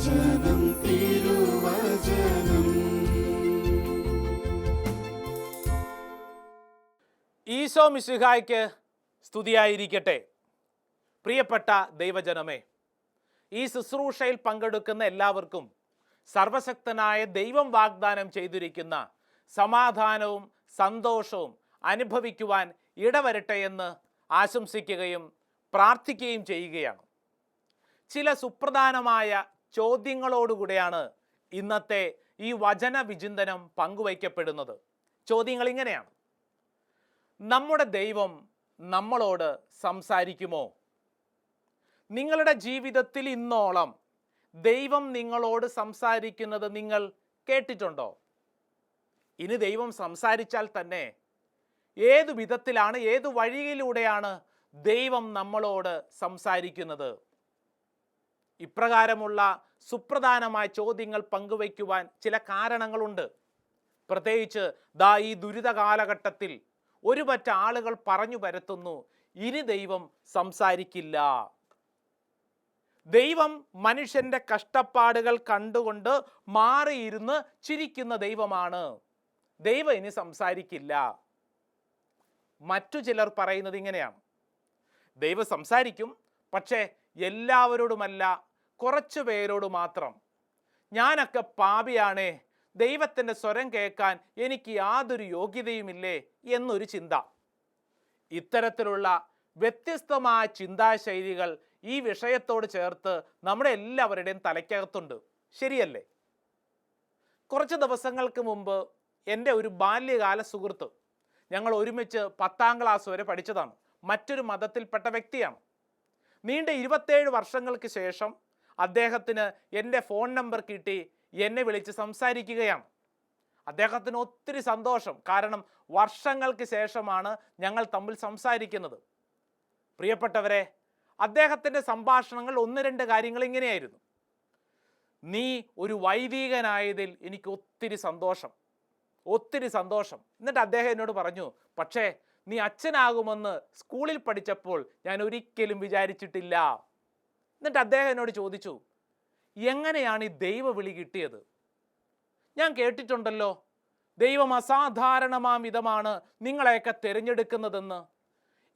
ഈശോ മിശിഹായ്ക്ക് സ്തുതിയായിരിക്കട്ടെ. പ്രിയപ്പെട്ട ദൈവജനമേ ഈ ശുശ്രൂഷയിൽ പങ്കെടുക്കുന്ന എല്ലാവർക്കും സർവശക്തനായ ദൈവം വാഗ്ദാനം ചെയ്തിരിക്കുന്ന സമാധാനവും സന്തോഷവും അനുഭവിക്കുവാൻ ഇടവരട്ടെ എന്ന് ആശംസിക്കുകയും പ്രാർത്ഥിക്കുകയും ചെയ്യുകയാണ്. ചില സുപ്രധാനമായ ചോദ്യങ്ങളോടുകൂടെയാണ് ഇന്നത്തെ ഈ വചന വിചിന്തനം പങ്കുവയ്ക്കപ്പെടുന്നത്. ചോദ്യങ്ങൾ ഇങ്ങനെയാണ്. നമ്മുടെ ദൈവം നമ്മളോട് സംസാരിക്കുമോ? നിങ്ങളുടെ ജീവിതത്തിൽ ഇന്നോളം ദൈവം നിങ്ങളോട് സംസാരിക്കുന്നത് നിങ്ങൾ കേട്ടിട്ടുണ്ടോ? ഇനി ദൈവം സംസാരിച്ചാൽ തന്നെ ഏതു വിധത്തിലാണ് ഏതു വഴിയിലൂടെയാണ് ദൈവം നമ്മളോട് സംസാരിക്കുന്നത്? ഇപ്രകാരമുള്ള സുപ്രധാനമായ ചോദ്യങ്ങൾ പങ്കുവയ്ക്കുവാൻ ചില കാരണങ്ങളുണ്ട്. പ്രത്യേകിച്ച് ദാ ഈ ദുരിത കാലഘട്ടത്തിൽ ഒരു പറ്റ ആളുകൾ പറഞ്ഞു പരത്തുന്നു ഇനി ദൈവം സംസാരിക്കില്ല. ദൈവം മനുഷ്യന്റെ കഷ്ടപ്പാടുകൾ കണ്ടുകൊണ്ട് മാറിയിരുന്ന് ചിരിക്കുന്ന ദൈവമാണ്. ദൈവം ഇനി സംസാരിക്കില്ല. മറ്റു ചിലർ പറയുന്നത് ഇങ്ങനെയാണ്. ദൈവം സംസാരിക്കും പക്ഷേ എല്ലാവരോടുമല്ല കുറച്ചു പേരോട് മാത്രം. ഞാനൊക്കെ പാപിയാണേ ദൈവത്തിന്റെ സ്വരം കേൾക്കാൻ എനിക്ക് യാതൊരു യോഗ്യതയുമില്ലേ എന്നൊരു ചിന്ത. ഇത്തരത്തിലുള്ള വ്യത്യസ്തമായ ചിന്താശൈലികൾ ഈ വിഷയത്തോട് ചേർത്ത് നമ്മുടെ എല്ലാവരുടെയും തലയ്ക്കകത്തുണ്ട്. ശരിയല്ലേ? കുറച്ച് ദിവസങ്ങൾക്ക് മുമ്പ് എന്റെ ഒരു ബാല്യകാല സുഹൃത്ത് ഞങ്ങൾ ഒരുമിച്ച് പത്താം ക്ലാസ് വരെ പഠിച്ചതാണ്. മറ്റൊരു മതത്തിൽപ്പെട്ട വ്യക്തിയാണ്. നീണ്ട ഇരുപത്തേഴ് വർഷങ്ങൾക്ക് ശേഷം അദ്ദേഹത്തിന് എന്റെ ഫോൺ നമ്പർ കിട്ടി എന്നെ വിളിച്ച് സംസാരിക്കുകയാണ്. അദ്ദേഹത്തിന് ഒത്തിരി സന്തോഷം. കാരണം വർഷങ്ങൾക്ക് ശേഷമാണ് ഞങ്ങൾ തമ്മിൽ സംസാരിക്കുന്നത്. പ്രിയപ്പെട്ടവരെ അദ്ദേഹത്തിന്റെ സംഭാഷണങ്ങൾ ഒന്ന് രണ്ട് കാര്യങ്ങൾ ഇങ്ങനെയായിരുന്നു. നീ ഒരു വൈദികനായതിൽ എനിക്ക് ഒത്തിരി സന്തോഷം ഒത്തിരി സന്തോഷം. എന്നിട്ട് അദ്ദേഹം എന്നോട് പറഞ്ഞു പക്ഷേ നീ അച്ഛനാകുമെന്ന് സ്കൂളിൽ പഠിച്ചപ്പോൾ ഞാൻ ഒരിക്കലും വിചാരിച്ചിട്ടില്ല. എന്നിട്ട് അദ്ദേഹം എന്നോട് ചോദിച്ചു എങ്ങനെയാണ് ഈ ദൈവവിളി കിട്ടിയത്? ഞാൻ കേട്ടിട്ടുണ്ടല്ലോ ദൈവം അസാധാരണമാം വിധമാണ് നിങ്ങളെയൊക്കെ തിരഞ്ഞെടുക്കുന്നതെന്ന്.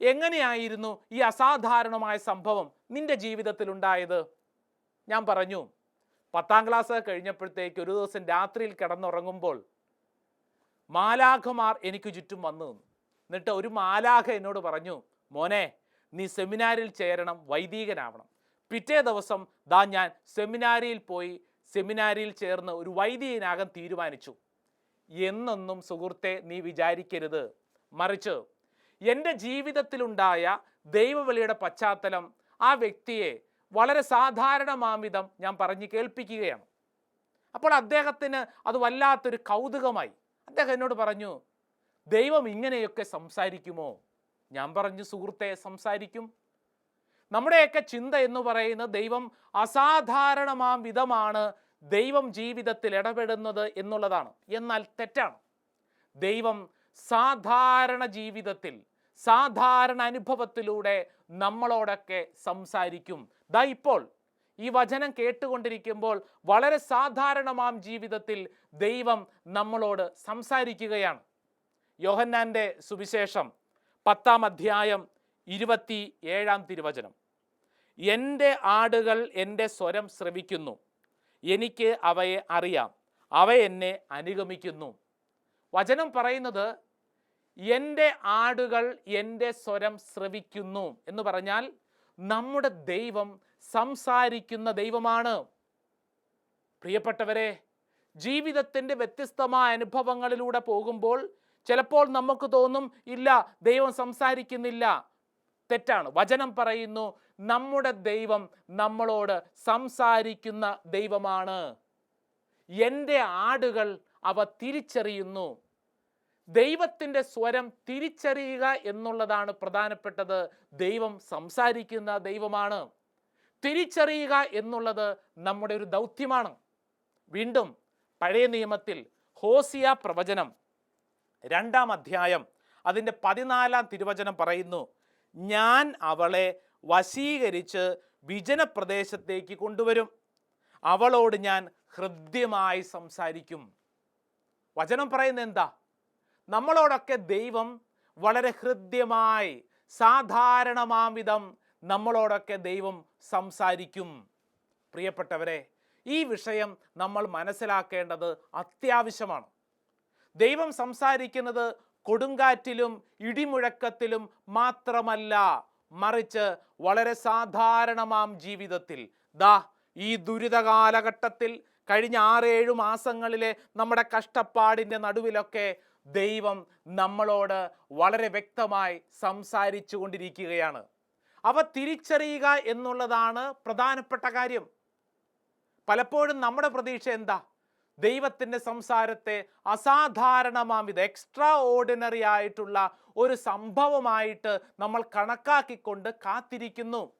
എങ്ങനെയായിരുന്നു ഈ അസാധാരണമായ സംഭവം നിന്റെ ജീവിതത്തിൽ ഉണ്ടായത്? ഞാൻ പറഞ്ഞു പത്താം ക്ലാസ് കഴിഞ്ഞപ്പോഴത്തേക്ക് ഒരു ദിവസം രാത്രിയിൽ കിടന്നുറങ്ങുമ്പോൾ മാലാഖമാർ എനിക്ക് ചുറ്റും വന്നു എന്നിട്ട് ഒരു മാലാഖ എന്നോട് പറഞ്ഞു മോനെ നീ സെമിനാരിൽ ചേരണം വൈദികനാവണം. പിറ്റേ ദിവസം ദാ ഞാൻ സെമിനാരിയിൽ പോയി സെമിനാരിയിൽ ചേർന്ന് ഒരു വൈദികനാകാൻ തീരുമാനിച്ചു. എന്നൊന്നും സുഹൃത്തെ നീ വിചാരിക്കരുത്. മറിച്ച് എന്റെ ജീവിതത്തിലുണ്ടായ ദൈവവിളിയുടെ പശ്ചാത്തലം ആ വ്യക്തിയെ വളരെ സാധാരണമാമിതം ഞാൻ പറഞ്ഞു കേൾപ്പിക്കുകയാണ്. അപ്പോൾ അദ്ദേഹത്തിന് അത് വല്ലാത്തൊരു കൗതുകമായി. അദ്ദേഹം എന്നോട് പറഞ്ഞു ദൈവം ഇങ്ങനെയൊക്കെ സംസാരിക്കുമോ? ഞാൻ പറഞ്ഞു സുഹൃത്തെ സംസാരിക്കും. നമ്മുടെയൊക്കെ ചിന്ത എന്ന് പറയുന്നത് ദൈവം അസാധാരണമാം വിധമാണ് ദൈവം ജീവിതത്തിൽ ഇടപെടുന്നത് എന്നുള്ളതാണ്. എന്നാൽ തെറ്റാണ്. ദൈവം സാധാരണ ജീവിതത്തിൽ സാധാരണ അനുഭവത്തിലൂടെ നമ്മളോടൊക്കെ സംസാരിക്കും. ദാ ഇപ്പോൾ ഈ വചനം കേട്ടുകൊണ്ടിരിക്കുമ്പോൾ വളരെ സാധാരണമാം ജീവിതത്തിൽ ദൈവം നമ്മളോട് സംസാരിക്കുകയാണ്. യോഹന്നാന്റെ സുവിശേഷം പത്താം അധ്യായം ഇരുപത്തി ഏഴാം തിരുവചനം. എന്റെ ആടുകൾ എന്റെ സ്വരം ശ്രവിക്കുന്നു. എനിക്ക് അവയെ അറിയാം. അവ എന്നെ അനുഗമിക്കുന്നു. വചനം പറയുന്നത് എന്റെ ആടുകൾ എന്റെ സ്വരം ശ്രവിക്കുന്നു എന്ന് പറഞ്ഞാൽ നമ്മുടെ ദൈവം സംസാരിക്കുന്ന ദൈവമാണ്. പ്രിയപ്പെട്ടവരെ ജീവിതത്തിന്റെ വ്യത്യസ്തമായ അനുഭവങ്ങളിലൂടെ പോകുമ്പോൾ ചിലപ്പോൾ നമുക്ക് തോന്നും ഇല്ല ദൈവം സംസാരിക്കുന്നില്ല. തെറ്റാണ്. വചനം പറയുന്നു നമ്മുടെ ദൈവം നമ്മളോട് സംസാരിക്കുന്ന ദൈവമാണ്. എന്റെ ആടുകൾ അവ തിരിച്ചറിയുന്നു. ദൈവത്തിന്റെ സ്വരം തിരിച്ചറിയുക എന്നുള്ളതാണ് പ്രധാനപ്പെട്ടത്. ദൈവം സംസാരിക്കുന്ന ദൈവമാണ്. തിരിച്ചറിയുക എന്നുള്ളത് നമ്മുടെ ഒരു ദൗത്യമാണ്. വീണ്ടും പഴയ നിയമത്തിൽ ഹോസിയ പ്രവചനം രണ്ടാം അധ്യായം അതിന്റെ പതിനാലാം തിരുവചനം പറയുന്നു ഞാൻ അവളെ വശീകരിച്ച് വിജനപ്രദേശത്തേക്ക് കൊണ്ടുവരും. അവളോട് ഞാൻ ഹൃദ്യമായി സംസാരിക്കും. വചനം പറയുന്നത് എന്താ? നമ്മളോടൊക്കെ ദൈവം വളരെ ഹൃദ്യമായി സാധാരണമാംവിധം നമ്മളോടൊക്കെ ദൈവം സംസാരിക്കും. പ്രിയപ്പെട്ടവരെ ഈ വിഷയം നമ്മൾ മനസ്സിലാക്കേണ്ടത് അത്യാവശ്യമാണ്. ദൈവം സംസാരിക്കുന്നത് കൊടുങ്കാറ്റിലും ഇടിമുഴക്കത്തിലും മാത്രമല്ല മറിച്ച് വളരെ സാധാരണമാം ജീവിതത്തിൽ. ദാ ഈ ദുരിത കാലഘട്ടത്തിൽ കഴിഞ്ഞ ആറേഴു മാസങ്ങളിലെ നമ്മുടെ കഷ്ടപ്പാടിന്റെ നടുവിലൊക്കെ ദൈവം നമ്മളോട് വളരെ വ്യക്തമായി സംസാരിച്ചു കൊണ്ടിരിക്കുകയാണ്. അവ തിരിച്ചറിയുക എന്നുള്ളതാണ് പ്രധാനപ്പെട്ട കാര്യം. പലപ്പോഴും നമ്മുടെ പ്രതീക്ഷ എന്താ? ദൈവത്തിന്റെ സംസാരത്തെ അസാധാരണമാം ഇത് എക്സ്ട്രാ ഓർഡിനറി ആയിട്ടുള്ള ഒരു സംഭവമായിട്ട് നമ്മൾ കണക്കാക്കിക്കൊണ്ട് കാത്തിരിക്കുന്നു.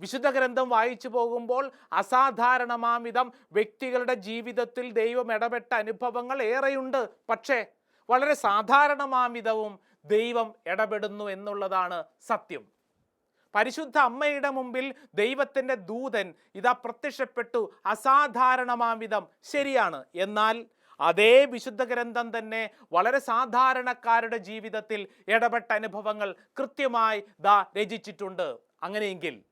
വിശുദ്ധ ഗ്രന്ഥം വായിച്ചു പോകുമ്പോൾ അസാധാരണമാമിതം വ്യക്തികളുടെ ജീവിതത്തിൽ ദൈവം ഇടപെട്ട അനുഭവങ്ങൾ ഏറെയുണ്ട്. പക്ഷേ വളരെ സാധാരണമാമിതവും ദൈവം ഇടപെടുന്നു എന്നുള്ളതാണ് സത്യം. പരിശുദ്ധ അമ്മയുടെ മുമ്പിൽ ദൈവത്തിന്റെ ദൂതൻ ഇതാ പ്രത്യക്ഷപ്പെട്ടു അസാധാരണമാവിധം ശരിയാണ്. എന്നാൽ അതേ വിശുദ്ധ ഗ്രന്ഥം തന്നെ വളരെ സാധാരണക്കാരുടെ ജീവിതത്തിൽ ഇടപെട്ട അനുഭവങ്ങൾ കൃത്യമായി ദാ രചിച്ചിട്ടുണ്ട്. അങ്ങനെയെങ്കിൽ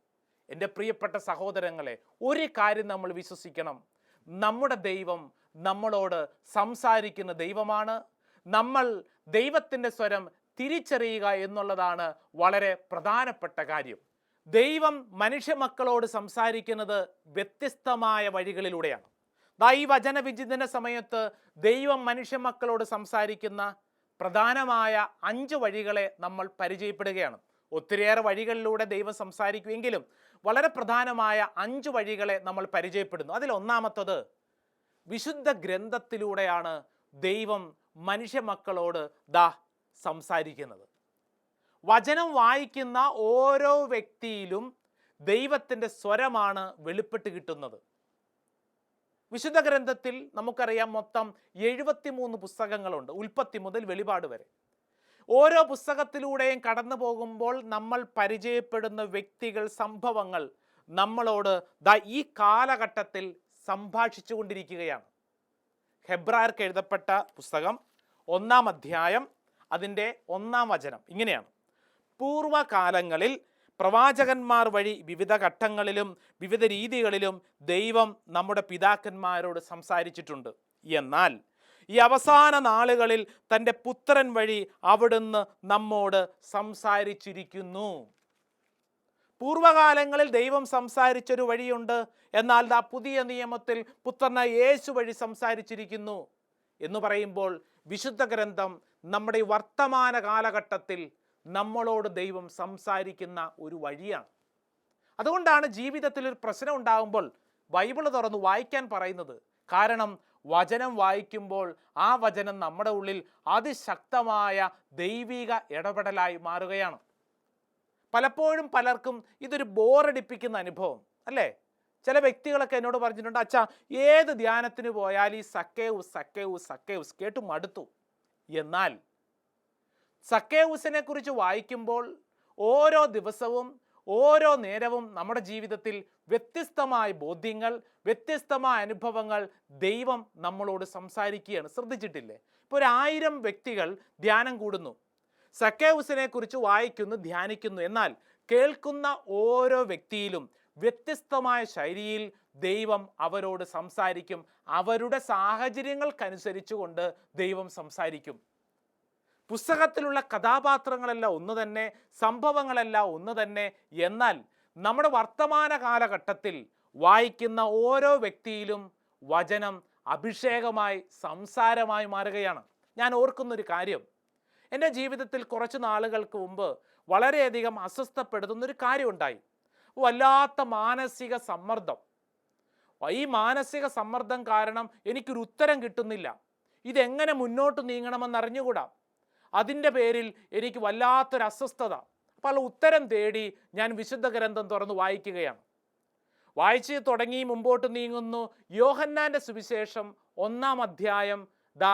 എന്റെ പ്രിയപ്പെട്ട സഹോദരങ്ങളെ ഒരു കാര്യം നമ്മൾ വിശ്വസിക്കണം. നമ്മുടെ ദൈവം നമ്മളോട് സംസാരിക്കുന്ന ദൈവമാണ്. നമ്മൾ ദൈവത്തിന്റെ സ്വരം തിരിച്ചറിയുക എന്നുള്ളതാണ് വളരെ പ്രധാനപ്പെട്ട കാര്യം. ദൈവം മനുഷ്യ മക്കളോട് സംസാരിക്കുന്നത് വ്യത്യസ്തമായ വഴികളിലൂടെയാണ്. ഈ വചന വിചിന്തന സമയത്ത് ദൈവം മനുഷ്യ മക്കളോട് സംസാരിക്കുന്ന പ്രധാനമായ അഞ്ച് വഴികളെ നമ്മൾ പരിചയപ്പെടുകയാണ്. ഒത്തിരിയേറെ വഴികളിലൂടെ ദൈവം സംസാരിക്കുമെങ്കിലും വളരെ പ്രധാനമായ അഞ്ച് വഴികളെ നമ്മൾ പരിചയപ്പെടുന്നു. അതിൽ ഒന്നാമത്തത് വിശുദ്ധ ഗ്രന്ഥത്തിലൂടെയാണ് ദൈവം മനുഷ്യ മക്കളോട് ദാ സംസാരിക്കുന്നത്. വചനം വായിക്കുന്ന ഓരോ വ്യക്തിയിലും ദൈവത്തിന്റെ സ്വരമാണ് വെളിപ്പെട്ട് കിട്ടുന്നത്. വിശുദ്ധ ഗ്രന്ഥത്തിൽ നമുക്കറിയാം മൊത്തം എഴുപത്തിമൂന്ന് പുസ്തകങ്ങളുണ്ട് ഉൽപ്പത്തി മുതൽ വെളിപാട് വരെ. ഓരോ പുസ്തകത്തിലൂടെയും കടന്നു പോകുമ്പോൾ നമ്മൾ പരിചയപ്പെടുന്ന വ്യക്തികൾ സംഭവങ്ങൾ നമ്മളോട് ദാ ഈ കാലഘട്ടത്തിൽ സംഭാഷിച്ചു കൊണ്ടിരിക്കുകയാണ് ഹെബ്രായർക്ക് എഴുതപ്പെട്ട പുസ്തകം ഒന്നാം അധ്യായം അതിന്റെ ഒന്നാം വചനം ഇങ്ങനെയാണ്. പൂർവകാലങ്ങളിൽ പ്രവാചകന്മാർ വഴി വിവിധ ഘട്ടങ്ങളിലും വിവിധ രീതികളിലും ദൈവം നമ്മുടെ പിതാക്കന്മാരോട് സംസാരിച്ചിട്ടുണ്ട്. എന്നാൽ ഈ അവസാന നാളുകളിൽ തന്റെ പുത്രൻ വഴി അവിടുന്ന് നമ്മോട് സംസാരിച്ചിരിക്കുന്നു. പൂർവകാലങ്ങളിൽ ദൈവം സംസാരിച്ചൊരു വഴിയുണ്ട്. എന്നാൽ ദാ പുതിയ നിയമത്തിൽ പുത്രന യേശു വഴി സംസാരിച്ചിരിക്കുന്നു എന്ന് പറയുമ്പോൾ വിശുദ്ധ ഗ്രന്ഥം നമ്മുടെ ഈ വർത്തമാന കാലഘട്ടത്തിൽ നമ്മളോട് ദൈവം സംസാരിക്കുന്ന ഒരു വഴിയാണ്. അതുകൊണ്ടാണ് ജീവിതത്തിൽ ഒരു പ്രശ്നം ഉണ്ടാകുമ്പോൾ ബൈബിൾ തുറന്ന് വായിക്കാൻ പറയുന്നത്. കാരണം വചനം വായിക്കുമ്പോൾ ആ വചനം നമ്മുടെ ഉള്ളിൽ അതിശക്തമായ ദൈവിക ഇടപെടലായി മാറുകയാണ്. പലപ്പോഴും പലർക്കും ഇതൊരു ബോറടിപ്പിക്കുന്ന അനുഭവം അല്ലേ? ചില വ്യക്തികളൊക്കെ എന്നോട് പറഞ്ഞിട്ടുണ്ട് അച്ഛാ ഏത് ധ്യാനത്തിന് പോയാൽ ഈ സക്കേവ് സക്കേവ് സക്കേവ് കേട്ട് മടുത്തു. എന്നാൽ സക്കേവുസിനെ കുറിച്ച് വായിക്കുമ്പോൾ ഓരോ ദിവസവും ഓരോ നേരവും നമ്മുടെ ജീവിതത്തിൽ വ്യത്യസ്തമായ ബോധ്യങ്ങൾ വ്യത്യസ്തമായ അനുഭവങ്ങൾ ദൈവം നമ്മളോട് സംസാരിക്കുകയാണ്. ശ്രദ്ധിച്ചിട്ടില്ലേ? ഇപ്പോൾ ഒരു ആയിരം വ്യക്തികൾ ധ്യാനം കൂടുന്നു. സക്കേവുസിനെ കുറിച്ച് വായിക്കുന്നു ധ്യാനിക്കുന്നു. എന്നാൽ കേൾക്കുന്ന ഓരോ വ്യക്തിയിലും വ്യത്യസ്തമായ ശൈലിയിൽ ദൈവം അവരോട് സംസാരിക്കും. അവരുടെ സാഹചര്യങ്ങൾക്കനുസരിച്ചുകൊണ്ട് ദൈവം സംസാരിക്കും. പുസ്തകത്തിലുള്ള കഥാപാത്രങ്ങളെല്ലാം ഒന്ന് തന്നെ സംഭവങ്ങളെല്ലാം ഒന്ന് തന്നെ. എന്നാൽ നമ്മുടെ വർത്തമാന കാലഘട്ടത്തിൽ വായിക്കുന്ന ഓരോ വ്യക്തിയിലും വചനം അഭിഷേകമായി സംസാരമായി മാറുകയാണ്. ഞാൻ ഓർക്കുന്നൊരു കാര്യം. എന്റെ ജീവിതത്തിൽ കുറച്ച് നാളുകൾക്ക് മുമ്പ് വളരെയധികം അസ്വസ്ഥപ്പെടുത്തുന്നൊരു കാര്യമുണ്ടായി. വല്ലാത്ത മാനസിക സമ്മർദ്ദം. ഈ മാനസിക സമ്മർദ്ദം കാരണം എനിക്കൊരു ഉത്തരം കിട്ടുന്നില്ല. ഇതെങ്ങനെ മുന്നോട്ട് നീങ്ങണമെന്ന് അറിഞ്ഞുകൂടാ? അതിന്റെ പേരിൽ എനിക്ക് വല്ലാത്തൊരു അസ്വസ്ഥത. അപ്പോൾ ഉത്തരം തേടി ഞാൻ വിശുദ്ധ ഗ്രന്ഥം തുറന്ന് വായിക്കുകയാണ്. വായിച്ച് തുടങ്ങി മുമ്പോട്ട് നീങ്ങുന്നു. യോഹന്നാന്റെ സുവിശേഷം ഒന്നാം അധ്യായം ദ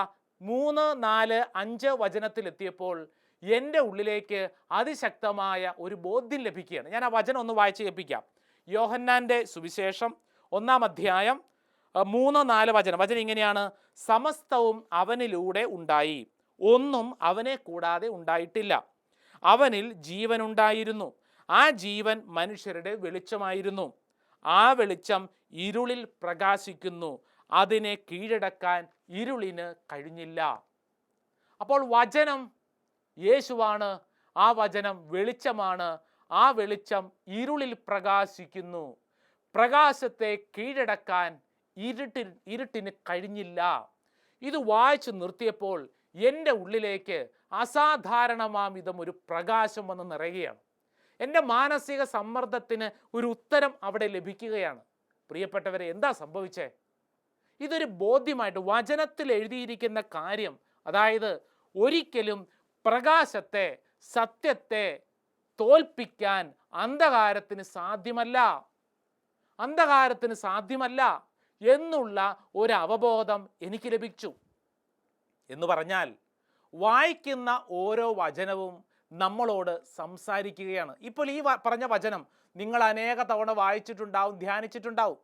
മൂന്ന് നാല് അഞ്ച് വചനത്തിലെത്തിയപ്പോൾ എന്റെ ഉള്ളിലേക്ക് അതിശക്തമായ ഒരു ബോധ്യം ലഭിക്കുകയാണ്. ഞാൻ ആ വചനം ഒന്ന് വായിച്ച് കേൾപ്പിക്കാം. യോഹന്നാന്റെ സുവിശേഷം ഒന്നാം അധ്യായം മൂന്ന് നാല് വചനം. വചനം ഇങ്ങനെയാണ്. സമസ്തവും അവനിലൂടെ ഉണ്ടായി. ഒന്നും അവനെ കൂടാതെ ഉണ്ടായിട്ടില്ല. അവനിൽ ജീവനുണ്ടായിരുന്നു ആ ജീവൻ മനുഷ്യരുടെ വെളിച്ചമായിരുന്നു. ആ വെളിച്ചം ഇരുളിൽ പ്രകാശിക്കുന്നു. അതിനെ കീഴടക്കാൻ ഇരുളിന് കഴിഞ്ഞില്ല. അപ്പോൾ വചനം യേശുവാണ്. ആ വചനം വെളിച്ചമാണ്. ആ വെളിച്ചം ഇരുളിൽ പ്രകാശിക്കുന്നു. പ്രകാശത്തെ കീഴടക്കാൻ ഇരുട്ടിൽ ഇരുട്ടിന് കഴിഞ്ഞില്ല. ഇത് വായിച്ചു നിർത്തിയപ്പോൾ എന്റെ ഉള്ളിലേക്ക് അസാധാരണമാം ഇതം ഒരു പ്രകാശം വന്ന് നിറയുകയാണ്. എന്റെ മാനസിക സമ്മർദ്ദത്തിന് ഒരു ഉത്തരം അവിടെ ലഭിക്കുകയാണ്. പ്രിയപ്പെട്ടവരെ എന്താ സംഭവിച്ചേ? ഇതൊരു ബോധ്യമായിട്ട് വചനത്തിൽ എഴുതിയിരിക്കുന്ന കാര്യം അതായത് ഒരിക്കലും പ്രകാശത്തെ സത്യത്തെ തോൽപ്പിക്കാൻ അന്ധകാരത്തിന് സാധ്യമല്ല. അന്ധകാരത്തിന് സാധ്യമല്ല എന്നുള്ള ഒരു അവബോധം എനിക്ക് ലഭിച്ചു. എന്ന് പറഞ്ഞാൽ വായിക്കുന്ന ഓരോ വചനവും നമ്മളോട് സംസാരിക്കുകയാണ്. ഇപ്പോൾ ഈ പറഞ്ഞ വചനം നിങ്ങൾ അനേക തവണ വായിച്ചിട്ടുണ്ടാവും ധ്യാനിച്ചിട്ടുണ്ടാവും.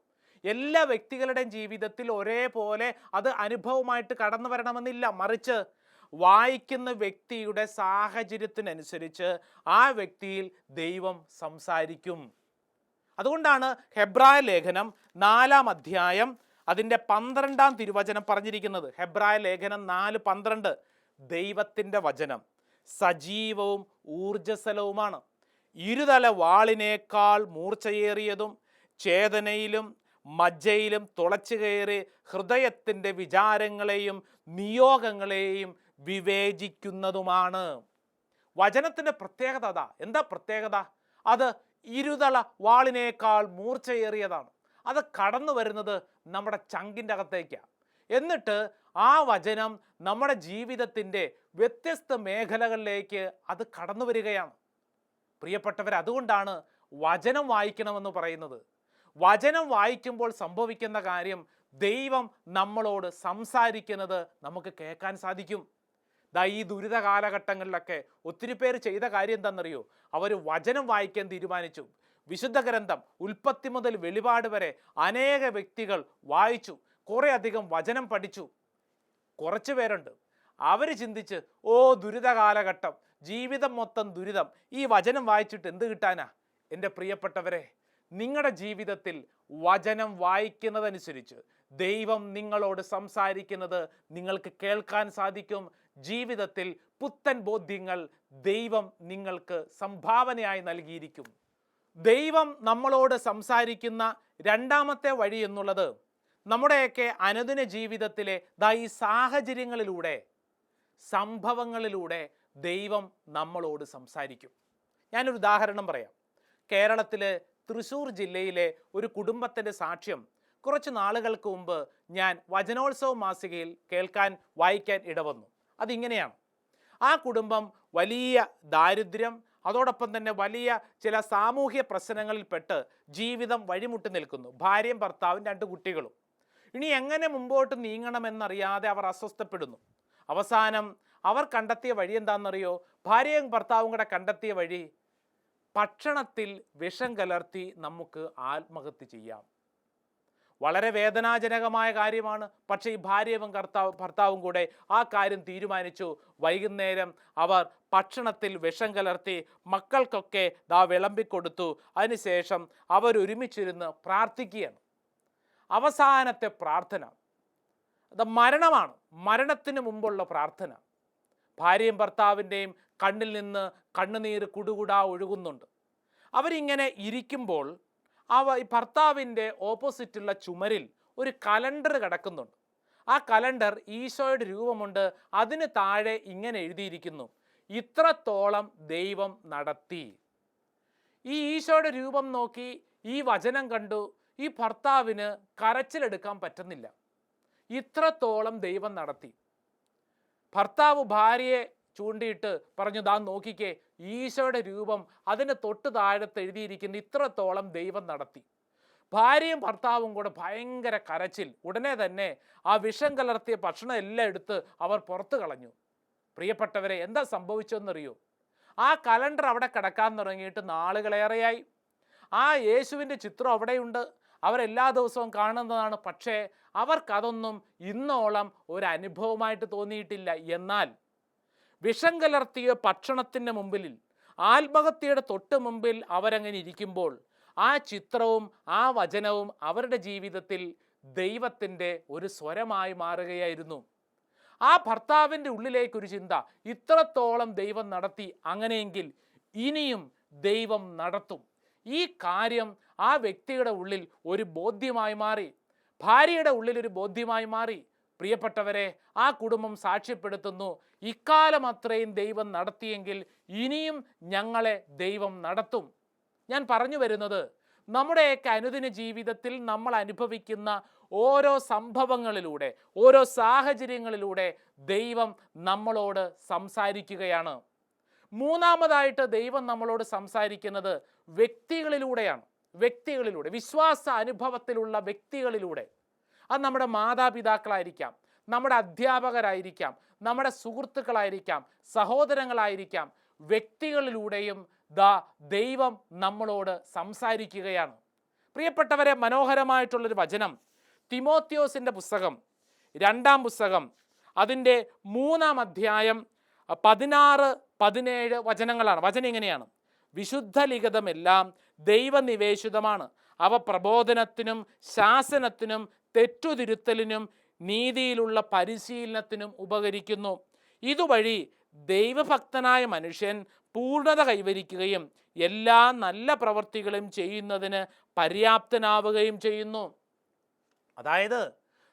എല്ലാ വ്യക്തികളുടെയും ജീവിതത്തിൽ ഒരേപോലെ അത് അനുഭവമായിട്ട് കടന്നു വരണമെന്നില്ല മറിച്ച് വായിക്കുന്ന വ്യക്തിയുടെ സാഹചര്യത്തിനനുസരിച്ച് ആ വ്യക്തിയിൽ ദൈവം സംസാരിക്കും. അതുകൊണ്ടാണ് ഹെബ്രായ ലേഖനം നാലാം അധ്യായം അതിന്റെ പന്ത്രണ്ടാം തിരുവചനം പറഞ്ഞിരിക്കുന്നത്. ഹെബ്രായ ലേഖനം നാല് പന്ത്രണ്ട്. ദൈവത്തിന്റെ വചനം സജീവവും ഊർജസ്വലവുമാണ് ഇരുതല വാളിനേക്കാൾ മൂർച്ചയേറിയതും ചേതനയിലും മജ്ജയിലും തുളച്ചു കയറി ഹൃദയത്തിന്റെ വിചാരങ്ങളെയും നിയോഗങ്ങളെയും വിവേചിക്കുന്നതുമാണ്. വചനത്തിന്റെ പ്രത്യേകത അതാ. എന്താ പ്രത്യേകത? അത് ഇരുതള വാളിനേക്കാൾ മൂർച്ചയേറിയതാണ്. അത് കടന്നു വരുന്നത് നമ്മുടെ ചങ്കിന്റെ അകത്തേക്കാണ് എന്നിട്ട് ആ വചനം നമ്മുടെ ജീവിതത്തിന്റെ വ്യത്യസ്ത മേഖലകളിലേക്ക് അത് കടന്നു വരികയാണ്. പ്രിയപ്പെട്ടവർ അതുകൊണ്ടാണ് വചനം വായിക്കണമെന്ന് പറയുന്നത്. വചനം വായിക്കുമ്പോൾ സംഭവിക്കുന്ന കാര്യം ദൈവം നമ്മളോട് സംസാരിക്കുന്നത് നമുക്ക് കേൾക്കാൻ സാധിക്കും. ദാ ഈ ദുരിത കാലഘട്ടങ്ങളിലൊക്കെ ഒത്തിരി പേര് ചെയ്ത കാര്യം എന്താണെന്നറിയോ? അവർ വചനം വായിക്കാൻ തീരുമാനിച്ചു. വിശുദ്ധ ഗ്രന്ഥം ഉൽപ്പത്തി മുതൽ വെളിപാട് വരെ അനേക വ്യക്തികൾ വായിച്ചു. കുറേ അധികം വചനം പഠിച്ചു. കുറച്ച് പേരുണ്ട്. അവർ ചിന്തിച്ച് ഓ ദുരിത കാലഘട്ടം. ജീവിതം മൊത്തം ദുരിതം. ഈ വചനം വായിച്ചിട്ട് എന്ത് കിട്ടാനാ? എന്റെ പ്രിയപ്പെട്ടവരെ നിങ്ങളുടെ ജീവിതത്തിൽ വചനം വായിക്കുന്നതനുസരിച്ച് ദൈവം നിങ്ങളോട് സംസാരിക്കുന്നത് നിങ്ങൾക്ക് കേൾക്കാൻ സാധിക്കും. ജീവിതത്തിൽ പുത്തൻ ബോധ്യങ്ങൾ ദൈവം നിങ്ങൾക്ക് സംഭാവനയായി നൽകിയിരിക്കും. ദൈവം നമ്മളോട് സംസാരിക്കുന്ന രണ്ടാമത്തെ വഴി എന്നുള്ളത് നമ്മുടെയൊക്കെ അനുദിന ജീവിതത്തിലെ ദൈ സാഹചര്യങ്ങളിലൂടെ സംഭവങ്ങളിലൂടെ ദൈവം നമ്മളോട് സംസാരിക്കും. ഞാനൊരു ഉദാഹരണം പറയാം. കേരളത്തിലെ തൃശ്ശൂർ ജില്ലയിലെ ഒരു കുടുംബത്തിന്റെ സാക്ഷ്യം കുറച്ച് നാളുകൾക്ക് മുമ്പ് ഞാൻ വചനോത്സവ മാസികയിൽ കേൾക്കാൻ വായിക്കാൻ ഇടവന്നു. അതിങ്ങനെയാണ്. ആ കുടുംബം വലിയ ദാരിദ്ര്യം അതോടൊപ്പം തന്നെ വലിയ ചില സാമൂഹ്യ പ്രശ്നങ്ങളിൽപ്പെട്ട് ജീവിതം വഴിമുട്ടി നിൽക്കുന്നു. ഭാര്യയും ഭർത്താവും രണ്ട് കുട്ടികളും. ഇനി എങ്ങനെ മുമ്പോട്ട് നീങ്ങണമെന്നറിയാതെ അവർ അസ്വസ്ഥപ്പെടുന്നു. അവസാനം അവർ കണ്ടെത്തിയ വഴി എന്താണെന്നറിയോ? ഭാര്യയും ഭർത്താവും കൂടെ കണ്ടെത്തിയ വഴി ഭക്ഷണത്തിൽ വിഷം കലർത്തി നമുക്ക് ആത്മഹത്യ ചെയ്യാം. വളരെ വേദനാജനകമായ കാര്യമാണ്. പക്ഷേ ഈ ഭാര്യയും കർത്താവ് ഭർത്താവും കൂടെ ആ കാര്യം തീരുമാനിച്ചു. വൈകുന്നേരം അവർ ഭക്ഷണത്തിൽ വിഷം കലർത്തി മക്കൾക്കൊക്കെ ദാ വിളമ്പിക്കൊടുത്തു. അതിനുശേഷം അവരൊരുമിച്ചിരുന്ന് പ്രാർത്ഥിക്കുകയാണ്. അവസാനത്തെ പ്രാർത്ഥന. അത് മരണമാണ്. മരണത്തിന് മുമ്പുള്ള പ്രാർത്ഥന. ഭാര്യയും ഭർത്താവിന്റെയും കണ്ണിൽ നിന്ന് കണ്ണുനീര് കുടുകുടാ ഒഴുകുന്നുണ്ട്. അവരിങ്ങനെ ഇരിക്കുമ്പോൾ അവ ഈ ഭർത്താവിന്റെ ഓപ്പോസിറ്റുള്ള ചുമരിൽ ഒരു കലണ്ടർ കിടക്കുന്നുണ്ട്. ആ കലണ്ടർ ഈശോയുടെ രൂപമുണ്ട്. അതിന് താഴെ ഇങ്ങനെ എഴുതിയിരിക്കുന്നു. ഇത്രത്തോളം ദൈവം നടത്തി. ഈ ഈശോയുടെ രൂപം നോക്കി ഈ വചനം കണ്ടു. ഈ ഭർത്താവിന് കരച്ചിലെടുക്കാൻ പറ്റുന്നില്ല. ഇത്രത്തോളം ദൈവം നടത്തി. ഭർത്താവ് ഭാര്യയെ ചൂണ്ടിയിട്ട് പറഞ്ഞു ദാ നോക്കിക്കേ ഈശോയുടെ രൂപം അതിന് തൊട്ട് താഴത്ത് എഴുതിയിരിക്കുന്ന ഇത്രത്തോളം ദൈവം നടത്തി. ഭാര്യയും ഭർത്താവും കൂടെ ഭയങ്കര കരച്ചിൽ. ഉടനെ തന്നെ ആ വിഷം കലർത്തിയ ഭക്ഷണം എല്ലാം എടുത്ത് അവർ പുറത്തു കളഞ്ഞു. പ്രിയപ്പെട്ടവരെ എന്താ സംഭവിച്ചതെന്നറിയോ? ആ കലണ്ടർ അവിടെ കിടക്കാൻ തുടങ്ങിയിട്ട് നാളുകളേറെയായി. ആ യേശുവിന്റെ ചിത്രം അവിടെയുണ്ട്. അവരെല്ലാ ദിവസവും കാണുന്നതാണ്. പക്ഷേ അവർക്കതൊന്നും ഇന്നോളം ഒരു അനുഭവമായിട്ട് തോന്നിയിട്ടില്ല. എന്നാൽ വിഷം കലർത്തിയ ഭക്ഷണത്തിന്റെ മുമ്പിൽ ആത്മഹത്യയുടെ തൊട്ട് മുമ്പിൽ അവരങ്ങനെ ഇരിക്കുമ്പോൾ ആ ചിത്രവും ആ വചനവും അവരുടെ ജീവിതത്തിൽ ദൈവത്തിന്റെ ഒരു സ്വരമായി മാറുകയായിരുന്നു. ആ ഭർത്താവിന്റെ ഉള്ളിലേക്കൊരു ചിന്ത ഇത്രത്തോളം ദൈവം നടത്തി അങ്ങനെയെങ്കിൽ ഇനിയും ദൈവം നടത്തും. ഈ കാര്യം ആ വ്യക്തിയുടെ ഉള്ളിൽ ഒരു ബോധ്യമായി മാറി ഭാര്യയുടെ ഉള്ളിൽ ഒരു ബോധ്യമായി മാറി പ്രിയപ്പെട്ടവരെ ആ കുടുംബം സാക്ഷ്യപ്പെടുത്തുന്നു. ഇക്കാലം അത്രയും ദൈവം നടത്തിയെങ്കിൽ ഇനിയും ഞങ്ങളെ ദൈവം നടത്തും. ഞാൻ പറഞ്ഞു വരുന്നത് നമ്മുടെയൊക്കെ അനുദിന ജീവിതത്തിൽ നമ്മൾ അനുഭവിക്കുന്ന ഓരോ സംഭവങ്ങളിലൂടെ ഓരോ സാഹചര്യങ്ങളിലൂടെ ദൈവം നമ്മളോട് സംസാരിക്കുകയാണ്. മൂന്നാമതായിട്ട് ദൈവം നമ്മളോട് സംസാരിക്കുന്നത് വ്യക്തികളിലൂടെയാണ്. വ്യക്തികളിലൂടെ വിശ്വാസ അനുഭവത്തിലുള്ള വ്യക്തികളിലൂടെ. അത് നമ്മുടെ മാതാപിതാക്കളായിരിക്കാം നമ്മുടെ അധ്യാപകരായിരിക്കാം നമ്മുടെ സുഹൃത്തുക്കളായിരിക്കാം സഹോദരങ്ങളായിരിക്കാം. വ്യക്തികളിലൂടെയും ദ ദൈവം നമ്മളോട് സംസാരിക്കുകയാണ്. പ്രിയപ്പെട്ടവരെ മനോഹരമായിട്ടുള്ളൊരു വചനം. തിമോത്യോസിന്റെ പുസ്തകം രണ്ടാം പുസ്തകം അതിന്റെ മൂന്നാം അധ്യായം പതിനാറ് പതിനേഴ് വചനങ്ങളാണ്. വചനം ഇങ്ങനെയാണ്. വിശുദ്ധ ലിഖിതമെല്ലാം ദൈവനിവേശിതമാണ്. അവ പ്രബോധനത്തിനും ശാസനത്തിനും തെറ്റുതിരുത്തലിനും നീതിയിലുള്ള പരിശീലനത്തിനും ഉപകരിക്കുന്നു. ഇതുവഴി ദൈവഭക്തനായ മനുഷ്യൻ പൂർണത കൈവരിക്കുകയും എല്ലാ നല്ല പ്രവർത്തികളും ചെയ്യുന്നതിന് പര്യാപ്തനാവുകയും ചെയ്യുന്നു. അതായത്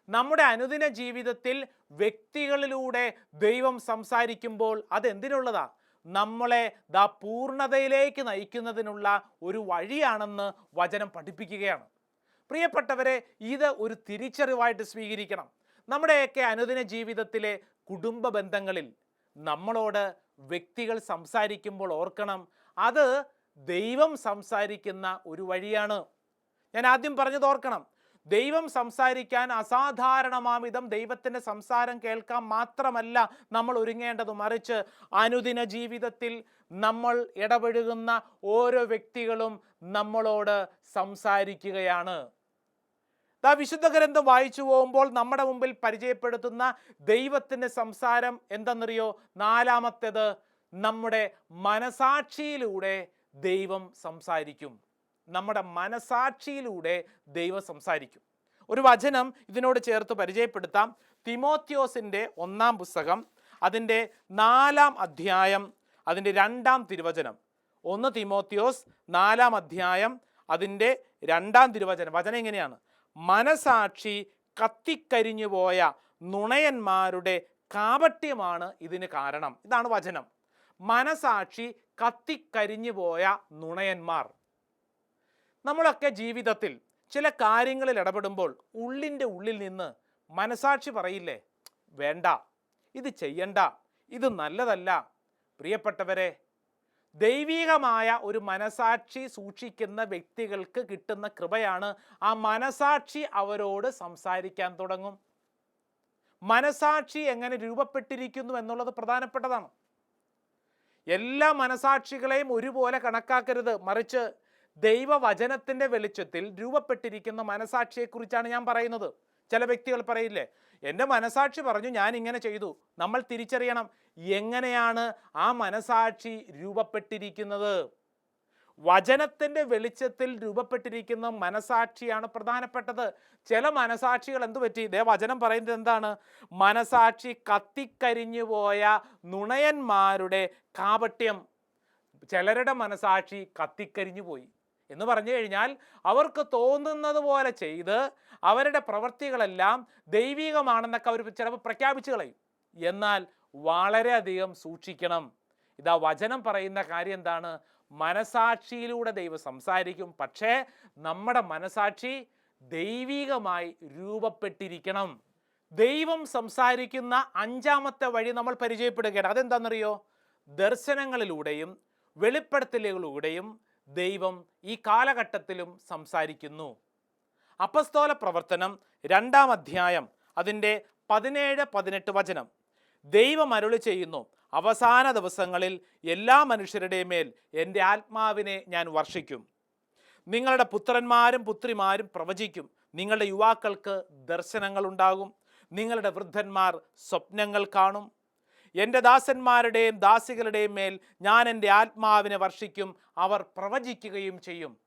നമ്മുടെ അനുദിന ജീവിതത്തിൽ വ്യക്തികളിലൂടെ ദൈവം സംസാരിക്കുമ്പോൾ അതെന്തിനുള്ളതാ? നമ്മളെ ദാ പൂർണതയിലേക്ക് നയിക്കുന്നതിനുള്ള ഒരു വഴിയാണെന്ന് വചനം പഠിപ്പിക്കുകയാണ്. പ്രിയപ്പെട്ടവരെ ഇത് ഒരു തിരിച്ചറിവായിട്ട് സ്വീകരിക്കണം. നമ്മുടെയൊക്കെ അനുദിന ജീവിതത്തിലെ കുടുംബ ബന്ധങ്ങളിൽ നമ്മളോട് വ്യക്തികൾ സംസാരിക്കുമ്പോൾ ഓർക്കണം അത് ദൈവം സംസാരിക്കുന്ന ഒരു വഴിയാണ്. ഞാൻ ആദ്യം പറഞ്ഞത് ഓർക്കണം ദൈവം സംസാരിക്കാൻ അസാധാരണമാവിധം ദൈവത്തിന്റെ സംസാരം കേൾക്കാൻ മാത്രമല്ല നമ്മൾ ഒരുങ്ങേണ്ടത്. മറിച്ച് അനുദിന ജീവിതത്തിൽ നമ്മൾ ഇടപഴകുന്ന ഓരോ വ്യക്തികളും നമ്മളോട് സംസാരിക്കുകയാണ്. ദാ വിശുദ്ധ ഗ്രന്ഥം വായിച്ചു പോകുമ്പോൾ നമ്മുടെ മുമ്പിൽ പരിചയപ്പെടുത്തുന്ന ദൈവത്തിന്റെ സംസാരം എന്തെന്നറിയോ? നാലാമത്തേത് നമ്മുടെ മനസാക്ഷിയിലൂടെ ദൈവം സംസാരിക്കും. നമ്മുടെ മനസാക്ഷിയിലൂടെ ദൈവം സംസാരിക്കും. ഒരു വചനം ഇതിനോട് ചേർത്ത് പരിചയപ്പെടുത്താം. തിമോത്യോസിന്റെ ഒന്നാം പുസ്തകം അതിന്റെ നാലാം അധ്യായം അതിന്റെ രണ്ടാം തിരുവചനം. ഒന്ന് തിമോത്യോസ് നാലാം അധ്യായം അതിന്റെ രണ്ടാം തിരുവചനം. വചനം എങ്ങനെയാണ് മനസാക്ഷി കത്തിക്കരിഞ്ഞു പോയ നുണയന്മാരുടെ കാപട്യമാണ് ഇതിന് കാരണം. ഇതാണ് വചനം. മനസാക്ഷി കത്തിക്കരിഞ്ഞു പോയ നുണയന്മാർ. നമ്മളൊക്കെ ജീവിതത്തിൽ ചില കാര്യങ്ങളിൽ ഇടപെടുമ്പോൾ ഉള്ളിന്റെ ഉള്ളിൽ നിന്ന് മനസാക്ഷി പറയില്ലേ വേണ്ട ഇത് ചെയ്യണ്ട ഇത് നല്ലതല്ല. പ്രിയപ്പെട്ടവരെ ദൈവീകമായ ഒരു മനസാക്ഷി സൂക്ഷിക്കുന്ന വ്യക്തികൾക്ക് കിട്ടുന്ന കൃപയാണ് ആ മനസാക്ഷി അവരോട് സംസാരിക്കാൻ തുടങ്ങും. മനസാക്ഷി എങ്ങനെ രൂപപ്പെട്ടിരിക്കുന്നു എന്നുള്ളത് പ്രധാനപ്പെട്ടതാണ്. എല്ലാ മനസാക്ഷികളെയും ഒരുപോലെ കണക്കാക്കരുത്. മറിച്ച് ദൈവവചനത്തിന്റെ വെളിച്ചത്തിൽ രൂപപ്പെട്ടിരിക്കുന്ന മനസാക്ഷിയെക്കുറിച്ചാണ് ഞാൻ പറയുന്നത്. ചില വ്യക്തികൾ പറയില്ലേ എന്റെ മനസാക്ഷി പറഞ്ഞു ഞാൻ ഇങ്ങനെ ചെയ്തു. നമ്മൾ തിരിച്ചറിയണം എങ്ങനെയാണ് ആ മനസാക്ഷി രൂപപ്പെട്ടിരിക്കുന്നത്. വചനത്തിന്റെ വെളിച്ചത്തിൽ രൂപപ്പെട്ടിരിക്കുന്ന മനസാക്ഷിയാണ് പ്രധാനപ്പെട്ടത്. ചില മനസാക്ഷികൾ എന്തു പറ്റി? ഇതേ വചനം പറയുന്നത് എന്താണ്? മനസാക്ഷി കത്തിക്കരിഞ്ഞു പോയ നുണയന്മാരുടെ കാപട്യം. ചിലരുടെ മനസാക്ഷി കത്തിക്കരിഞ്ഞു പോയി. എന്ന് പറഞ്ഞു കഴിഞ്ഞാൽ അവർക്ക് തോന്നുന്നത് പോലെ ചെയ്ത് അവരുടെ പ്രവൃത്തികളെല്ലാം ദൈവികമാണെന്നൊക്കെ അവർ ചിലപ്പോൾ പ്രഖ്യാപിച്ചു കളയും. എന്നാൽ വളരെയധികം സൂക്ഷിക്കണം. ഇതാ വചനം പറയുന്ന കാര്യം എന്താണ്? മനസാക്ഷിയിലൂടെ ദൈവം സംസാരിക്കും. പക്ഷേ നമ്മുടെ മനസാക്ഷി ദൈവികമായി രൂപപ്പെട്ടിരിക്കണം. ദൈവം സംസാരിക്കുന്ന അഞ്ചാമത്തെ വഴി നമ്മൾ പരിചയപ്പെടുകയാണ്. അതെന്താണെന്നറിയോ? ദർശനങ്ങളിലൂടെയും വെളിപ്പെടുത്തലുകളിലൂടെയും ദൈവം ഈ കാലഘട്ടത്തിലും സംസാരിക്കുന്നു. അപസ്തോല പ്രവർത്തനം രണ്ടാം അധ്യായം അതിന്റെ പതിനേഴ് പതിനെട്ട് വചനം. ദൈവം അരുളി ചെയ്യുന്നു അവസാന ദിവസങ്ങളിൽ എല്ലാ മനുഷ്യരുടെയും മേൽ എന്റെ ആത്മാവിനെ ഞാൻ വർഷിക്കും. നിങ്ങളുടെ പുത്രന്മാരും പുത്രിമാരും പ്രവചിക്കും. നിങ്ങളുടെ യുവാക്കൾക്ക് ദർശനങ്ങളുണ്ടാകും നിങ്ങളുടെ വൃദ്ധന്മാർ സ്വപ്നങ്ങൾ കാണും. എന്റെ ദാസന്മാരുടെയും ദാസികളുടെയും മേൽ ഞാൻ എന്റെ ആത്മാവിനെ വർഷിക്കും. അവർ പ്രവചിക്കുകയും ചെയ്യും.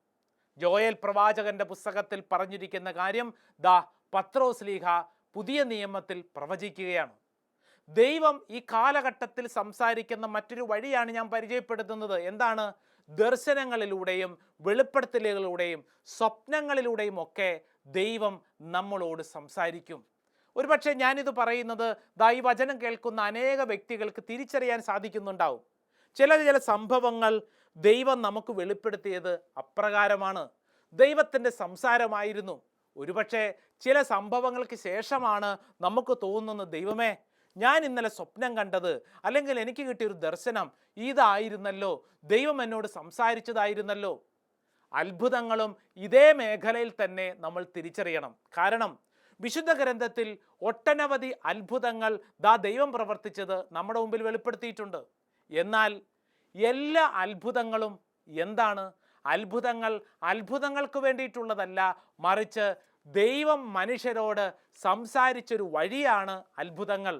ജോയൽ പ്രവാചകന്റെ പുസ്തകത്തിൽ പറഞ്ഞിരിക്കുന്ന കാര്യം ദാ പത്രോസ്ലീഹ പുതിയ നിയമത്തിൽ പ്രവചിക്കുകയാണ്. ദൈവം ഈ കാലഘട്ടത്തിൽ സംസാരിക്കുന്ന മറ്റൊരു വഴിയാണ് ഞാൻ പരിചയപ്പെടുത്തുന്നത്. എന്താണ്? ദർശനങ്ങളിലൂടെയും വെളിപ്പെടുത്തലുകളിലൂടെയും സ്വപ്നങ്ങളിലൂടെയും ഒക്കെ ദൈവം നമ്മളോട് സംസാരിക്കും. ഒരുപക്ഷെ ഞാനിത് പറയുന്നത് ഈ വചനം കേൾക്കുന്ന അനേക വ്യക്തികൾക്ക് തിരിച്ചറിയാൻ സാധിക്കുന്നുണ്ടാവും. ചില ചില സംഭവങ്ങൾ ദൈവം നമുക്ക് വെളിപ്പെടുത്തിയത് അപ്രകാരമാണ്. ദൈവത്തിന്റെ സംസാരമായിരുന്നു. ഒരുപക്ഷെ ചില സംഭവങ്ങൾക്ക് ശേഷമാണ് നമുക്ക് തോന്നുന്നത് ദൈവമേ ഞാൻ ഇന്നലെ സ്വപ്നം കണ്ടത് അല്ലെങ്കിൽ എനിക്ക് കിട്ടിയൊരു ദർശനം ഇതായിരുന്നല്ലോ ദൈവം എന്നോട് സംസാരിച്ചതായിരുന്നല്ലോ. അത്ഭുതങ്ങളും ഇതേ മേഖലയിൽ തന്നെ നമ്മൾ തിരിച്ചറിയണം. കാരണം വിശുദ്ധ ഗ്രന്ഥത്തിൽ ഒട്ടനവധി അത്ഭുതങ്ങൾ ദാ ദൈവം പ്രവർത്തിച്ചത് നമ്മുടെ മുമ്പിൽ വെളിപ്പെടുത്തിയിട്ടുണ്ട്. എന്നാൽ എല്ലാ അത്ഭുതങ്ങളും എന്താണ്? അത്ഭുതങ്ങൾ അത്ഭുതങ്ങൾക്ക് വേണ്ടിയിട്ടുള്ളതല്ല മറിച്ച് ദൈവം മനുഷ്യരോട് സംസാരിച്ചൊരു വഴിയാണ് അത്ഭുതങ്ങൾ.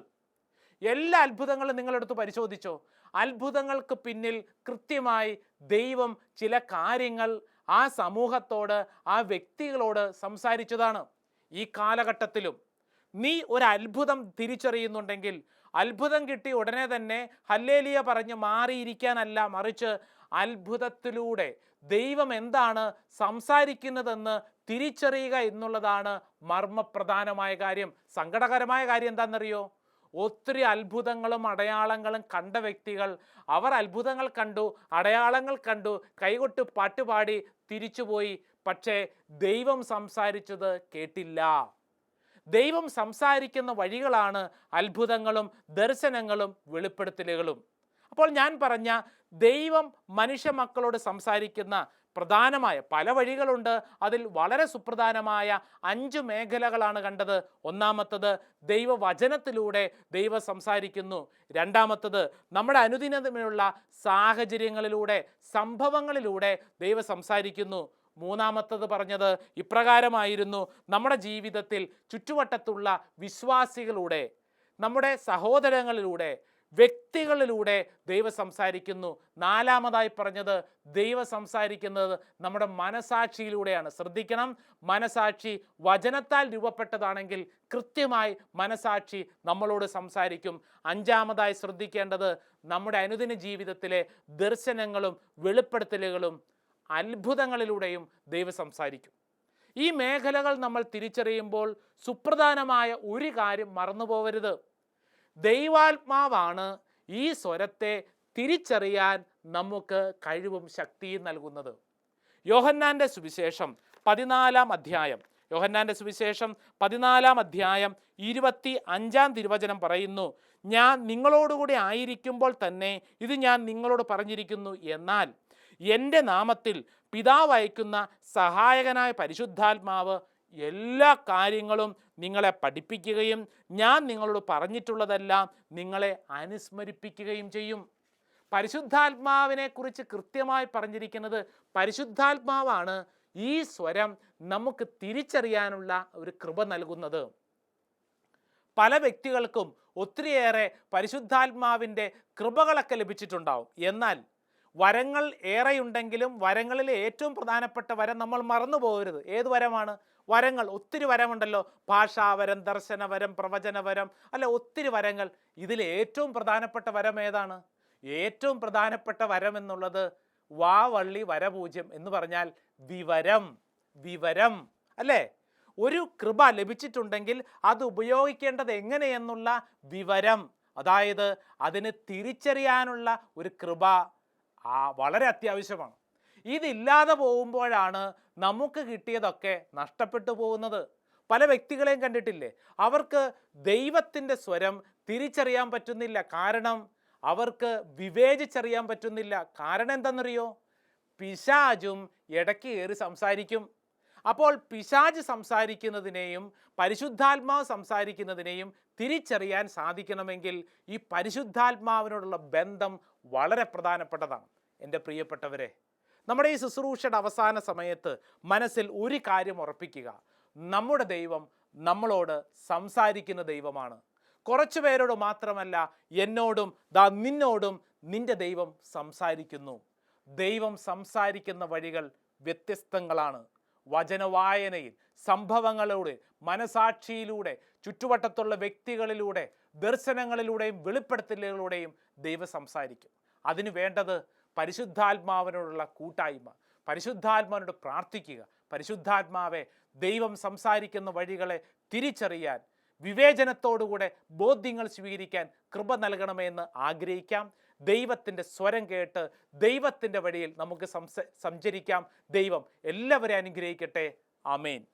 എല്ലാ അത്ഭുതങ്ങളും നിങ്ങളെടുത്ത് പരിശോധിച്ചോ? അത്ഭുതങ്ങൾക്ക് പിന്നിൽ കൃത്യമായി ദൈവം ചില കാര്യങ്ങൾ ആ സമൂഹത്തോട് ആ വ്യക്തികളോട് സംസാരിച്ചതാണ്. ഈ കാലഘട്ടത്തിലും നീ ഒരു അത്ഭുതം തിരിച്ചറിയുന്നുണ്ടെങ്കിൽ അത്ഭുതം കിട്ടി ഉടനെ തന്നെ ഹല്ലേലിയ പറഞ്ഞ് മാറിയിരിക്കാനല്ല മറിച്ച് അത്ഭുതത്തിലൂടെ ദൈവം എന്താണ് സംസാരിക്കുന്നതെന്ന് തിരിച്ചറിയുക എന്നുള്ളതാണ് മർമ്മപ്രധാനമായ കാര്യം. സങ്കടകരമായ കാര്യം എന്താണെന്നറിയോ? ഒത്തിരി അത്ഭുതങ്ങളും അടയാളങ്ങളും കണ്ട വ്യക്തികൾ അവർ അത്ഭുതങ്ങൾ കണ്ടു അടയാളങ്ങൾ കണ്ടു കൈകൊട്ട് പാട്ടുപാടി തിരിച്ചുപോയി പക്ഷേ ദൈവം സംസാരിച്ചത് കേട്ടില്ല. ദൈവം സംസാരിക്കുന്ന വഴികളാണ് അത്ഭുതങ്ങളും ദർശനങ്ങളും വെളിപ്പെടുത്തലുകളും. അപ്പോൾ ഞാൻ പറഞ്ഞ ദൈവം മനുഷ്യ മക്കളോട് സംസാരിക്കുന്ന പ്രധാനമായ പല വഴികളുണ്ട്. അതിൽ വളരെ സുപ്രധാനമായ അഞ്ച് മേഖലകളാണ് കണ്ടത്. ഒന്നാമത്തത് ദൈവവചനത്തിലൂടെ ദൈവം സംസാരിക്കുന്നു. രണ്ടാമത്തത് നമ്മുടെ അനുദിനത്തിലുള്ള സാഹചര്യങ്ങളിലൂടെ സംഭവങ്ങളിലൂടെ ദൈവം സംസാരിക്കുന്നു. മൂന്നാമത്തത് പറഞ്ഞത് ഇപ്രകാരമായിരുന്നു നമ്മുടെ ജീവിതത്തിൽ ചുറ്റുവട്ടത്തുള്ള വിശ്വാസികളുടെ നമ്മുടെ സഹോദരങ്ങളിലൂടെ വ്യക്തികളിലൂടെ ദൈവം സംസാരിക്കുന്നു. നാലാമതായി പറഞ്ഞത് ദൈവം സംസാരിക്കുന്നത് നമ്മുടെ മനസാക്ഷിയിലൂടെയാണ്. ശ്രദ്ധിക്കണം മനസാക്ഷി വചനത്താൽ രൂപപ്പെട്ടതാണെങ്കിൽ കൃത്യമായി മനസാക്ഷി നമ്മളോട് സംസാരിക്കും. അഞ്ചാമതായി ശ്രദ്ധിക്കേണ്ടത് നമ്മുടെ അനുദിന ജീവിതത്തിലെ ദർശനങ്ങളും വെളിപ്പെടുത്തലുകളും അത്ഭുതങ്ങളിലൂടെയും ദൈവം സംസാരിക്കും. ഈ മേഖലകൾ നമ്മൾ തിരിച്ചറിയുമ്പോൾ സുപ്രധാനമായ ഒരു കാര്യം മറന്നുപോകരുത് ദൈവാത്മാവാണ് ഈ സ്വരത്തെ തിരിച്ചറിയാൻ നമുക്ക് കഴിവും ശക്തിയും നൽകുന്നത്. യോഹന്നാന്റെ സുവിശേഷം പതിനാലാം അധ്യായം യോഹന്നാന്റെ സുവിശേഷം പതിനാലാം അധ്യായം ഇരുപത്തി അഞ്ചാം തിരുവചനം പറയുന്നു ഞാൻ നിങ്ങളോടുകൂടി ആയിരിക്കുമ്പോൾ തന്നെ ഇത് ഞാൻ നിങ്ങളോട് പറഞ്ഞിരിക്കുന്നു. എന്നാൽ എന്റെ നാമത്തിൽ പിതാവ് അയക്കുന്ന സഹായകനായ പരിശുദ്ധാത്മാവ് എല്ലാ കാര്യങ്ങളും നിങ്ങളെ പഠിപ്പിക്കുകയും ഞാൻ നിങ്ങളോട് പറഞ്ഞിട്ടുള്ളതെല്ലാം നിങ്ങളെ അനുസ്മരിപ്പിക്കുകയും ചെയ്യും. പരിശുദ്ധാത്മാവിനെ കുറിച്ച് കൃത്യമായി പറഞ്ഞിരിക്കുന്നത് പരിശുദ്ധാത്മാവാണ് ഈ സ്വരം നമുക്ക് തിരിച്ചറിയാനുള്ള ഒരു കൃപ നൽകുന്നത്. പല വ്യക്തികൾക്കും ഒത്തിരിയേറെ പരിശുദ്ധാത്മാവിന്റെ കൃപകളൊക്കെ ലഭിച്ചിട്ടുണ്ടാവും. എന്നാൽ വരങ്ങൾ ഏറെയുണ്ടെങ്കിലും വരങ്ങളിൽ ഏറ്റവും പ്രധാനപ്പെട്ട വരം നമ്മൾ മറന്നു പോകരുത്. ഏത് വരമാണ്? വരങ്ങൾ ഒത്തിരി വരമുണ്ടല്ലോ. ഭാഷാവരം ദർശനവരം പ്രവചനവരം അല്ല ഒത്തിരി വരങ്ങൾ. ഇതിൽ ഏറ്റവും പ്രധാനപ്പെട്ട വരം ഏതാണ്? ഏറ്റവും പ്രധാനപ്പെട്ട വരം എന്നുള്ളത് വാവള്ളി വരപൂജ്യം എന്ന് പറഞ്ഞാൽ വിവരം വിവരം അല്ലേ? ഒരു കൃപ ലഭിച്ചിട്ടുണ്ടെങ്കിൽ അത് ഉപയോഗിക്കേണ്ടത് എങ്ങനെയെന്നുള്ള വിവരം. അതായത് അതിന് തിരിച്ചറിയാനുള്ള ഒരു കൃപ ആ വളരെ അത്യാവശ്യമാണ്. ഇതില്ലാതെ പോകുമ്പോഴാണ് നമുക്ക് കിട്ടിയതൊക്കെ നഷ്ടപ്പെട്ടു പോകുന്നത്. പല വ്യക്തികളെയും കണ്ടിട്ടില്ലേ? അവർക്ക് ദൈവത്തിന്റെ സ്വരം തിരിച്ചറിയാൻ പറ്റുന്നില്ല. കാരണം അവർക്ക് വിവേചിച്ചറിയാൻ പറ്റുന്നില്ല. കാരണം എന്തെന്നറിയോ പിശാജും ഇടയ്ക്ക് കയറി സംസാരിക്കും. അപ്പോൾ പിശാജ് സംസാരിക്കുന്നതിനെയും പരിശുദ്ധാത്മാവ് സംസാരിക്കുന്നതിനെയും തിരിച്ചറിയാൻ സാധിക്കണമെങ്കിൽ ഈ പരിശുദ്ധാത്മാവിനോടുള്ള ബന്ധം വളരെ പ്രധാനപ്പെട്ടതാണ്. എന്റെ പ്രിയപ്പെട്ടവരെ നമ്മുടെ ഈ ശുശ്രൂഷയുടെ അവസാന സമയത്ത് മനസ്സിൽ ഒരു കാര്യം ഉറപ്പിക്കുക. നമ്മുടെ ദൈവം നമ്മളോട് സംസാരിക്കുന്ന ദൈവമാണ്. കുറച്ചു പേരോട് മാത്രമല്ല എന്നോടും ദാ നിന്നോടും നിന്റെ ദൈവം സംസാരിക്കുന്നു. ദൈവം സംസാരിക്കുന്ന വഴികൾ വ്യത്യസ്തങ്ങളാണ്. വചനവായനയിൽ സംഭവങ്ങളിലൂടെ മനസാക്ഷിയിലൂടെ ചുറ്റുവട്ടത്തുള്ള വ്യക്തികളിലൂടെ ദർശനങ്ങളിലൂടെയും വെളിപ്പെടുത്തലുകളിലൂടെയും ദൈവം സംസാരിക്കും. അതിന് വേണ്ടത് പരിശുദ്ധാത്മാവിനോടുള്ള കൂട്ടായ്മ പരിശുദ്ധാത്മാവിനോട് പ്രാർത്ഥിക്കുക പരിശുദ്ധാത്മാവെ ദൈവം സംസാരിക്കുന്ന വഴികളെ തിരിച്ചറിയാൻ വിവേചനത്തോടുകൂടെ ബോധ്യങ്ങൾ സ്വീകരിക്കാൻ കൃപ നൽകണമെന്ന് ആഗ്രഹിക്കാം. ദൈവത്തിന്റെ സ്വരം കേട്ട് ദൈവത്തിന്റെ വഴിയിൽ നമുക്ക് സംസ സഞ്ചരിക്കാം. ദൈവം എല്ലാവരെയും അനുഗ്രഹിക്കട്ടെ. അമേൻ